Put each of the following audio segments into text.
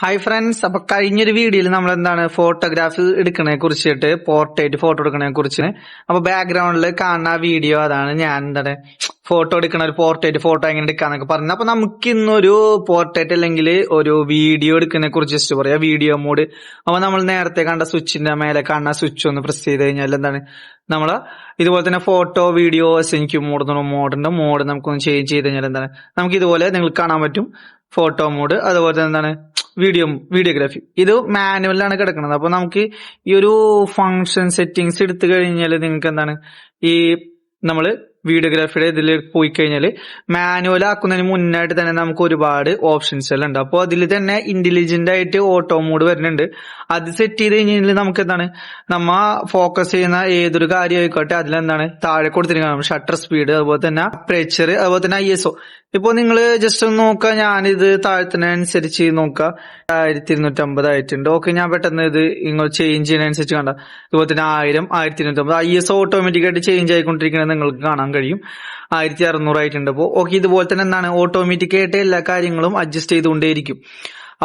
Hi friends അപ്പൊ കഴിഞ്ഞൊരു വീഡിയോയിൽ നമ്മൾ എന്താണ് ഫോട്ടോഗ്രാഫി എടുക്കണെ കുറിച്ചിട്ട് പോർട്രേറ്റ് ഫോട്ടോ എടുക്കണെ കുറിച്ച് അപ്പൊ ബാക്ക്ഗ്രൗണ്ടിൽ കാണുന്ന വീഡിയോ അതാണ് ഞാൻ എന്താണ് ഫോട്ടോ എടുക്കണ ഒരു പോർട്രേറ്റ് ഫോട്ടോ എങ്ങനെ എടുക്കാന്നൊക്കെ പറഞ്ഞു. അപ്പൊ നമുക്ക് ഇന്നൊരു പോർട്രേറ്റ് അല്ലെങ്കിൽ ഒരു വീഡിയോ എടുക്കുന്നതിനെ കുറിച്ച് ജസ്റ്റ് പറയാം. വീഡിയോ മോഡ് അപ്പൊ നമ്മൾ നേരത്തെ കണ്ട സ്വിച്ചിന്റെ മേലെ കാണുന്ന സ്വിച്ച് ഒന്ന് പ്രസ് ചെയ്ത് കഴിഞ്ഞാൽ എന്താണ്? നമ്മൾ ഇതുപോലെ തന്നെ ഫോട്ടോ വീഡിയോ എനിക്ക് മോഡ് മോഡുണ്ട് മോഡ് നമുക്കൊന്ന് ചേഞ്ച് ചെയ്ത് കഴിഞ്ഞാൽ എന്താണ്? നമുക്ക് ഇതുപോലെ നിങ്ങൾക്ക് കാണാൻ പറ്റും ഫോട്ടോ മോഡ് അതുപോലെ തന്നെ എന്താണ്? വീഡിയോ വീഡിയോഗ്രാഫി ഇത് മാനുവലാണ് കിടക്കുന്നത് അപ്പൊ നമുക്ക് ഈ ഒരു ഫങ്ഷൻ സെറ്റിങ്സ് എടുത്തു കഴിഞ്ഞാൽ നിങ്ങൾക്ക് എന്താണ്? ഈ നമ്മൾ വീഡിയോഗ്രാഫിയുടെ ഇതിൽ പോയി കഴിഞ്ഞാൽ മാനുവൽ ആക്കുന്നതിന് മുന്നായിട്ട് തന്നെ നമുക്ക് ഒരുപാട് ഓപ്ഷൻസ് എല്ലാം ഉണ്ട്. അപ്പോൾ അതിൽ തന്നെ ഇന്റലിജന്റ് ആയിട്ട് ഓട്ടോ മോഡ് വരുന്നുണ്ട്. അത് സെറ്റ് ചെയ്ത് കഴിഞ്ഞാൽ നമുക്ക് എന്താണ്? നമ്മ ഫോക്കസ് ചെയ്യുന്ന ഏതൊരു കാര്യം ആയിക്കോട്ടെ അതിലെന്താണ്? താഴെ കൊടുത്തിരിക്കണം ഷട്ടർ സ്പീഡ് അതുപോലെ തന്നെ അപ്രേച്ചർ അതുപോലെ തന്നെ ഐ എസ് ഒ ഇപ്പൊ നിങ്ങൾ ജസ്റ്റ് ഒന്ന് നോക്കുക ഞാനിത് താഴ്ത്തിനനുസരിച്ച് നോക്കുക ആയിരത്തി ഇരുന്നൂറ്റി അമ്പത് ആയിട്ടുണ്ട്. ഓക്കെ ഞാൻ പെട്ടെന്ന് ഇത് നിങ്ങൾ ചേഞ്ച് ചെയ്യുന്നതനുസരിച്ച് കണ്ട. ഇതുപോലെ തന്നെ ആയിരം ആയിരത്തി ഇരുന്നൂറ്റി അമ്പത് ഐ എസ് ഓട്ടോമാറ്റിക് ആയിട്ട് ചേഞ്ച് ആയിക്കൊണ്ടിരിക്കുന്നത് നിങ്ങൾക്ക് കാണാൻ കഴിയും. ആയിരത്തി അറുന്നൂറ് ആയിട്ടുണ്ട് അപ്പോൾ ഓക്കെ ഇതുപോലെ തന്നെ എന്താണ്? ഓട്ടോമാറ്റിക്കായിട്ട് എല്ലാ കാര്യങ്ങളും അഡ്ജസ്റ്റ് ചെയ്തുകൊണ്ടേയിരിക്കും.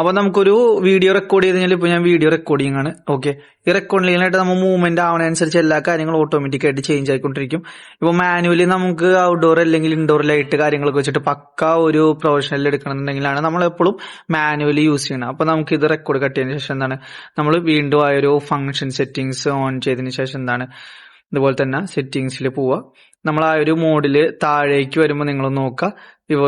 അപ്പൊ നമുക്കൊരു വീഡിയോ റെക്കോർഡ് ചെയ്ത് കഴിഞ്ഞാൽ ഇപ്പൊ ഞാൻ വീഡിയോ റെക്കോർഡിംഗ് ആണ്. ഓക്കെ ഈ റെക്കോർഡിങ്ങിനായിട്ട് നമ്മൾ മൂവ്മെന്റ് ആവണനുസരിച്ച് എല്ലാ കാര്യങ്ങളും ഓട്ടോമാറ്റിക് ആയിട്ട് ചേഞ്ച് ആയിക്കൊണ്ടിരിക്കും. ഇപ്പൊ മാനുവലി നമുക്ക് ഔട്ട്ഡോർ അല്ലെങ്കിൽ ഇൻഡോർ ലൈറ്റ് കാര്യങ്ങളൊക്കെ വെച്ചിട്ട് പക്ക ഒരു പ്രൊഫഷണൽ എടുക്കണമെന്നുണ്ടെങ്കിലാണ് നമ്മൾ എപ്പോഴും മാനുവലി യൂസ് ചെയ്യണം അപ്പൊ നമുക്ക് ഇത് റെക്കോർഡ് കട്ട് ശേഷം എന്താണ്? നമ്മൾ വീണ്ടും ആ ഒരു ഫംഗ്ഷൻ സെറ്റിംഗ്സ് ഓൺ ചെയ്തതിനു ശേഷം എന്താണ്? ഇതുപോലെ തന്നെ സെറ്റിംഗ്സിൽ പോവുക നമ്മൾ ആ ഒരു മോഡിൽ താഴേക്ക് വരുമ്പോൾ നിങ്ങൾ നോക്കുക ഇവ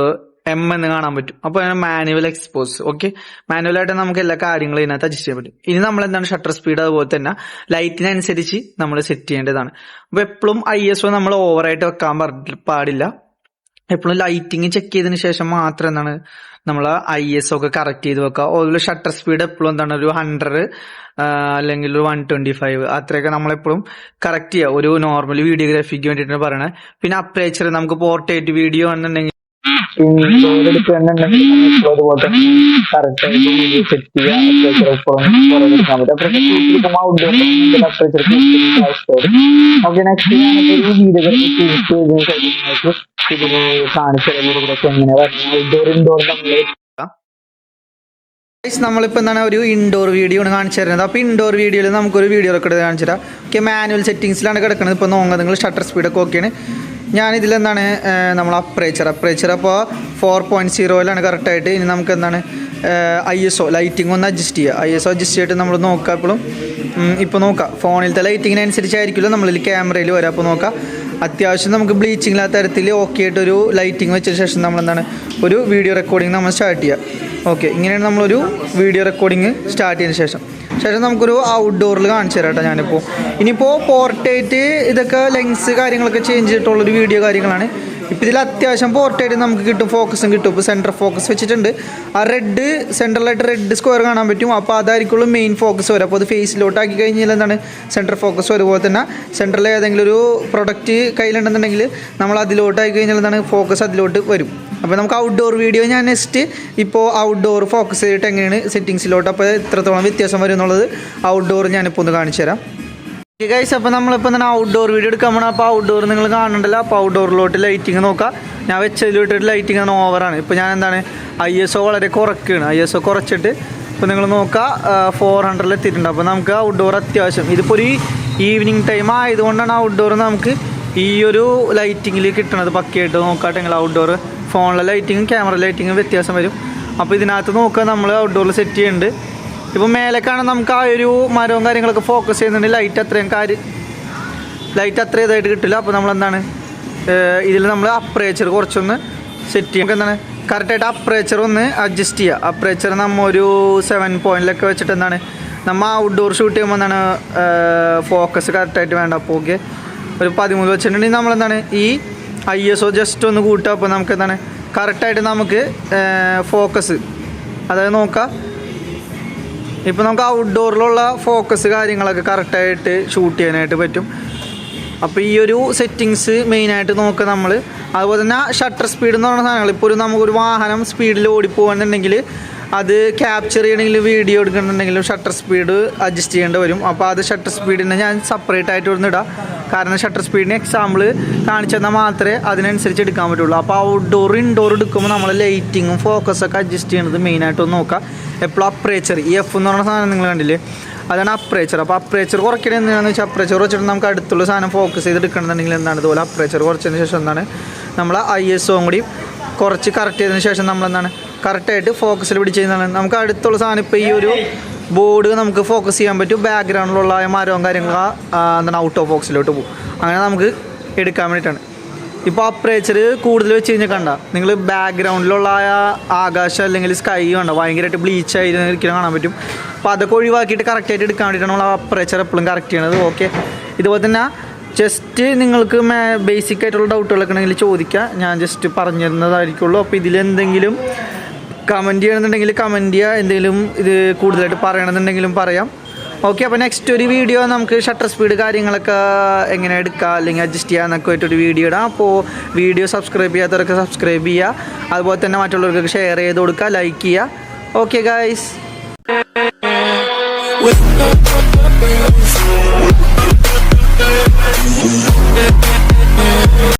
എം എന്ന് കാണാൻ പറ്റും. അപ്പൊ മാനുവൽ എക്സ്പോസ് ഓക്കെ മാനുവലായിട്ട് നമുക്ക് എല്ലാ കാര്യങ്ങളും ഇതിനകത്ത് അഡ്ജസ്റ്റ് ചെയ്യാൻ പറ്റും. ഇനി നമ്മൾ എന്താണ് ഷട്ടർ സ്പീഡ് അതുപോലെ തന്നെ ലൈറ്റിനനുസരിച്ച് നമ്മൾ സെറ്റ് ചെയ്യേണ്ടതാണ്. അപ്പൊ എപ്പോഴും ഐ എസ് ഒ നമ്മൾ ഓവറായിട്ട് വെക്കാൻ പാടില്ല. എപ്പോഴും ലൈറ്റിംഗ് ചെക്ക് ചെയ്തതിന് ശേഷം മാത്രം എന്താണ് നമ്മൾ ഐ എസ് ഒക്കെ കറക്റ്റ് ചെയ്ത് വെക്കുക. അതുപോലെ ഷട്ടർ സ്പീഡ് എപ്പോഴും എന്താണ് ഒരു ഹൺഡ്രഡ് അല്ലെങ്കിൽ ഒരു വൺ ട്വന്റി ഫൈവ് അത്രയൊക്കെ നമ്മളെപ്പോഴും കറക്റ്റ് ചെയ്യുക. ഒരു നോർമൽ വീഡിയോഗ്രാഫിക്ക് വേണ്ടിയിട്ടാണ് പറയണത് പിന്നെ അപ്രേച്ചർ നമുക്ക് പോർട്രേറ്റ് വീഡിയോ ആണെന്നുണ്ടെങ്കിൽ നമ്മളിപ്പോ എന്താണ് ഒരു ഇൻഡോർ വീഡിയോ ആണ് കാണിച്ചു തരുന്നത്. അപ്പോൾ ഇൻഡോർ വീഡിയോയിൽ നമുക്കൊരു വീഡിയോ റെക്കോർഡ് കാണിച്ചു തരാം. ഓക്കെ മാനുവൽ സെറ്റിംഗ്സിലാണ് കിടക്കുന്നത് ഇപ്പോൾ നോങ്ങുക നിങ്ങൾ ഷട്ടർ സ്പീഡൊക്കെ ഓക്കെയാണ് ഞാൻ ഇതിലെന്താണ് നമ്മൾ അപ്രേച്ചർ അപ്രേച്ചർ അപ്പോൾ ഫോർ പോയിന്റ് സീറോയിലാണ് കറക്റ്റായിട്ട് ഇനി നമുക്ക് എന്താണ് ഐ എസ് ഒ ലൈറ്റിംഗ് ഒന്ന് അഡ്ജസ്റ്റ് ചെയ്യുക ഐ എസ് ഒ അഡ്ജസ്റ്റ് ചെയ്തിട്ട് നമ്മൾ നോക്കുക ഇപ്പോഴും. ഇപ്പോൾ നോക്കാം. ഫോണിലത്തെ ലൈറ്റിങ്ങിനനുസരിച്ചായിരിക്കുമല്ലോ നമ്മളിൽ ക്യാമറയിൽ വരാം. അപ്പോൾ നോക്കാം. അത്യാവശ്യം നമുക്ക് ബ്ലീച്ചിങ് ഇല്ലാത്ത തരത്തിൽ ഓക്കെ ആയിട്ടൊരു ലൈറ്റിംഗ് വെച്ചതിന് ശേഷം നമ്മൾ എന്താണ് ഒരു വീഡിയോ റെക്കോർഡിംഗ് നമ്മൾ സ്റ്റാർട്ട് ചെയ്യുക ഓക്കെ ഇങ്ങനെയാണ് നമ്മളൊരു വീഡിയോ റെക്കോർഡിംഗ് സ്റ്റാർട്ട് ചെയ്തതിന് ശേഷം. ശേഷം നമുക്കൊരു ഔട്ട്ഡോറിൽ കാണിച്ചു തരാം കേട്ടോ ഞാനിപ്പോൾ ഇനിയിപ്പോൾ പോർട്രേറ്റ് ഇതൊക്കെ ലെങ്സ് കാര്യങ്ങളൊക്കെ ചേഞ്ച് ചെയ്തിട്ടുള്ളൊരു വീഡിയോ കാര്യങ്ങളാണ്. ഇപ്പം ഇതിൽ അത്യാവശ്യം പോർട്ടേറ്റ് നമുക്ക് കിട്ടും ഫോക്കസും കിട്ടും. ഇപ്പോൾ സെന്റർ ഫോക്കസ് വെച്ചിട്ടുണ്ട്. ആ റെഡ് സെന്ററിലായിട്ട് റെഡ് സ്ക്വയർ കാണാൻ പറ്റും. അപ്പോൾ അതായിരിക്കുള്ളൂ മെയിൻ ഫോക്കസ് വരും അപ്പോൾ അത് ഫേസിലോട്ട് ആക്കി കഴിഞ്ഞാൽ എന്താണ്? സെന്റർ ഫോക്കസ് അതുപോലെ തന്നെ. സെന്ററിൽ ഏതെങ്കിലും ഒരു പ്രൊഡക്റ്റ് കയ്യിലുണ്ടെന്നുണ്ടെങ്കിൽ നമ്മൾ അതിലോട്ട് ആക്കി കഴിഞ്ഞാൽ എന്താണ്? ഫോക്കസ് അതിലോട്ട് വരും. അപ്പോൾ നമുക്ക് ഔട്ട്ഡോർ വീഡിയോ ഞാൻ നെക്സ്റ്റ് ഇപ്പോൾ ഔട്ട്ഡോർ ഫോക്കസ് ചെയ്തിട്ട് എങ്ങനെയാണ് സെറ്റിങ്സിലോട്ട് അപ്പോൾ എത്രത്തോളം വ്യത്യാസം വരും എന്നുള്ളത് ഔട്ട്ഡോർ ഞാനിപ്പോൾ ഒന്ന് കാണിച്ചു തരാം. ഗൈസ് അപ്പോൾ നമ്മളിപ്പോൾ തന്നെ ഔട്ട്ഡോർ വീഡിയോ എടുക്കാൻ പോകണം അപ്പോൾ ഔട്ട്ഡോർ നിങ്ങൾ കാണണ്ടല്ലോ? അപ്പോൾ ഔട്ട്ഡോറിലോട്ട് ലൈറ്റിംഗ് നോക്കാം. ഞാൻ വെച്ചതിലോട്ട് ലൈറ്റിംഗ് ആണ് ഓവറാണ് ഇപ്പോൾ ഞാൻ എന്താണ് ഐ എസ് ഒ വളരെ കുറയ്ക്കുകയാണ് ഐ എസ് ഒ കുറച്ചിട്ട് ഇപ്പോൾ നിങ്ങൾ നോക്കുക ഫോർ ഹൺഡ്രഡിൽ എത്തിയിട്ടുണ്ട്. അപ്പോൾ നമുക്ക് ഔട്ട്ഡോർ അത്യാവശ്യം. ഇതിപ്പോൾ ഒരു ഈവനിങ് ടൈം ആയതുകൊണ്ടാണ് ഔട്ട്ഡോർ നമുക്ക് ഈ ഒരു ലൈറ്റിങ്ങിൽ കിട്ടണത് പക്കയായിട്ട് നോക്കാട്ടെങ്കിൽ ഔട്ട്ഡോർ ഫോണിലെ ലൈറ്റിങ്ങും ക്യാമറ ലൈറ്റിങ്ങും വ്യത്യാസം വരും. അപ്പോൾ ഇതിനകത്ത് നോക്കുക നമ്മൾ ഔട്ട്ഡോറിൽ സെറ്റ് ചെയ്യുന്നുണ്ട് ഇപ്പോൾ മേലേക്കാണ് നമുക്ക് ആ ഒരു മരവും കാര്യങ്ങളൊക്കെ ഫോക്കസ് ചെയ്യുന്നുണ്ട് ലൈറ്റ് അത്രയും കാര്യം ലൈറ്റ് അത്ര ഇതായിട്ട് കിട്ടില്ല. അപ്പോൾ നമ്മൾ എന്താണ് ഇതിൽ നമ്മൾ അപ്രേച്ചർ കുറച്ചൊന്ന് സെറ്റ് ചെയ്യും എന്താണ് കറക്റ്റായിട്ട് അപ്രേച്ചർ ഒന്ന് അഡ്ജസ്റ്റ് ചെയ്യുക അപ്രേച്ചർ നമ്മൾ ഒരു സെവൻ പോയിന്റിലൊക്കെ വെച്ചിട്ട് എന്താണ് നമ്മൾ ഔട്ട്ഡോർ ഷൂട്ട് ചെയ്യുമ്പോൾ എന്താണ് ഫോക്കസ് കറക്റ്റായിട്ട് വേണ്ട. അപ്പോൾ ഓക്കെ ഒരു പതിമൂന്ന് വെച്ചിട്ടുണ്ടെങ്കിൽ നമ്മളെന്താണ് ഈ ഐ എസ് ഒ ജസ്റ്റ് ഒന്ന് കൂട്ടുക. അപ്പോൾ നമുക്ക് എന്താണ്? കറക്റ്റായിട്ട് നമുക്ക് ഫോക്കസ് അതായത് നോക്കാം. ഇപ്പോൾ നമുക്ക് ഔട്ട്ഡോറിലുള്ള ഫോക്കസ് കാര്യങ്ങളൊക്കെ കറക്റ്റായിട്ട് ഷൂട്ട് ചെയ്യാനായിട്ട് പറ്റും. അപ്പോൾ ഈ ഒരു സെറ്റിങ്സ് മെയിനായിട്ട് നോക്കുക നമ്മൾ അതുപോലെ തന്നെ ഷട്ടർ സ്പീഡ് എന്ന് പറയുന്ന സാധനങ്ങൾ. ഇപ്പോൾ ഒരു നമുക്കൊരു വാഹനം സ്പീഡിൽ ഓടിപ്പോകുന്നുണ്ടെങ്കിൽ അത് ക്യാപ്ചർ ചെയ്യണമെങ്കിൽ വീഡിയോ എടുക്കണമെന്നുണ്ടെങ്കിലും ഷട്ടർ സ്പീഡ് അഡ്ജസ്റ്റ് ചെയ്യേണ്ടി വരും. അപ്പോൾ അത് ഷട്ടർ സ്പീഡിനെ ഞാൻ സെപ്പറേറ്റ് ആയിട്ട് ഒന്ന് ഇടാം. കാരണം ഷട്ടർ സ്പീഡിന് എക്സാമ്പിൾ കാണിച്ചു തന്നാൽ മാത്രമേ അതിനനുസരിച്ച് എടുക്കാൻ പറ്റുള്ളൂ. അപ്പോൾ ഔട്ട്ഡോർ ഇൻഡോർ എടുക്കുമ്പോൾ നമ്മൾ ലൈറ്റിങ്ങും ഫോക്കസൊക്കെ അഡ്ജസ്റ്റ് ചെയ്യണത് മെയിനായിട്ട് ഒന്ന് നോക്കാം. എപ്പോഴും അപ്രേച്ചർ ഈ എഫ് എന്ന് പറഞ്ഞ സാധനം നിങ്ങൾ കണ്ടില്ലേ? അതാണ് അപ്രേച്ചർ അപ്പോൾ അപ്രേച്ചർ കുറയ്ക്കണത് എന്തിനാണെന്ന് വെച്ചാൽ അപ്രേച്ചർ കുറച്ചിട്ട് നമുക്ക് അടുത്തുള്ള സാധനം ഫോക്കസ് ചെയ്ത് എടുക്കണമെന്നുണ്ടെങ്കിൽ എന്താണ്? ഇതുപോലെ അപ്രേച്ചർ കുറച്ചതിന് ശേഷം എന്താണ്? നമ്മൾ ഐ എസ് ഒയും കൂടി കുറച്ച് കറക്റ്റ് ചെയ്തതിന് ശേഷം നമ്മൾ എന്താണ് കറക്റ്റായിട്ട് ഫോക്കസിൽ പിടിച്ച് കഴിഞ്ഞാൽ നമുക്ക് അടുത്തുള്ള സാധനം ഇപ്പോൾ ഈ ഒരു ബോർഡ് നമുക്ക് ഫോക്കസ് ചെയ്യാൻ പറ്റും. ബാക്ക്ഗ്രൗണ്ടിലുള്ള മരവും കാര്യങ്ങളൊക്കെ ആ, എന്താണ് ഔട്ട് ഓഫ് ഫോക്സിലോട്ട് പോകും. അങ്ങനെ നമുക്ക് എടുക്കാൻ വേണ്ടിയിട്ടാണ്. ഇപ്പോൾ അപ്രേച്ചർ കൂടുതൽ വെച്ച് കഴിഞ്ഞാൽ കണ്ട നിങ്ങൾ ബാക്ക്ഗ്രൗണ്ടിലുള്ള ആകാശം അല്ലെങ്കിൽ സ്കൈ കണ്ട ഭയങ്കരമായിട്ട് ബ്ലീച്ച് ആയിരുന്നു ഇരിക്കാൻ കാണാൻ പറ്റും. അപ്പോൾ അതൊക്കെ ഒഴിവാക്കിയിട്ട് കറക്റ്റായിട്ട് എടുക്കാൻ വേണ്ടിയിട്ടാണ് നമ്മൾ അപ്രേച്ചർ എപ്പോഴും കറക്റ്റ് ചെയ്യണത്. ഓക്കെ ഇതുപോലെ തന്നെ ജസ്റ്റ് നിങ്ങൾക്ക് മേ ബേസിക് ആയിട്ടുള്ള ഡൗട്ടുകളൊക്കെ ഉണ്ടെങ്കിൽ ചോദിക്കുക ഞാൻ ജസ്റ്റ് പറഞ്ഞു തരുന്നതായിരിക്കുള്ളൂ അപ്പോൾ ഇതിലെന്തെങ്കിലും കമന്റ് ചെയ്യണമെന്നുണ്ടെങ്കിൽ കമന്റ് ചെയ്യുക എന്തെങ്കിലും ഇത് കൂടുതലായിട്ട് പറയണമെന്നുണ്ടെങ്കിലും പറയാം. ഓക്കെ അപ്പോൾ നെക്സ്റ്റ് ഒരു വീഡിയോ നമുക്ക് ഷട്ടർ സ്പീഡ് കാര്യങ്ങളൊക്കെ എങ്ങനെ എടുക്കുക അല്ലെങ്കിൽ അഡ്ജസ്റ്റ് ചെയ്യുക എന്നൊക്കെ ആയിട്ടൊരു വീഡിയോ ഇടാം. അപ്പോൾ വീഡിയോ സബ്സ്ക്രൈബ് ചെയ്യാത്തവരൊക്കെ സബ്സ്ക്രൈബ് ചെയ്യുക അതുപോലെ തന്നെ മറ്റുള്ളവർക്ക് ഷെയർ ചെയ്ത് കൊടുക്കുക ലൈക്ക് ചെയ്യുക ഓക്കെ ഗായ്സ്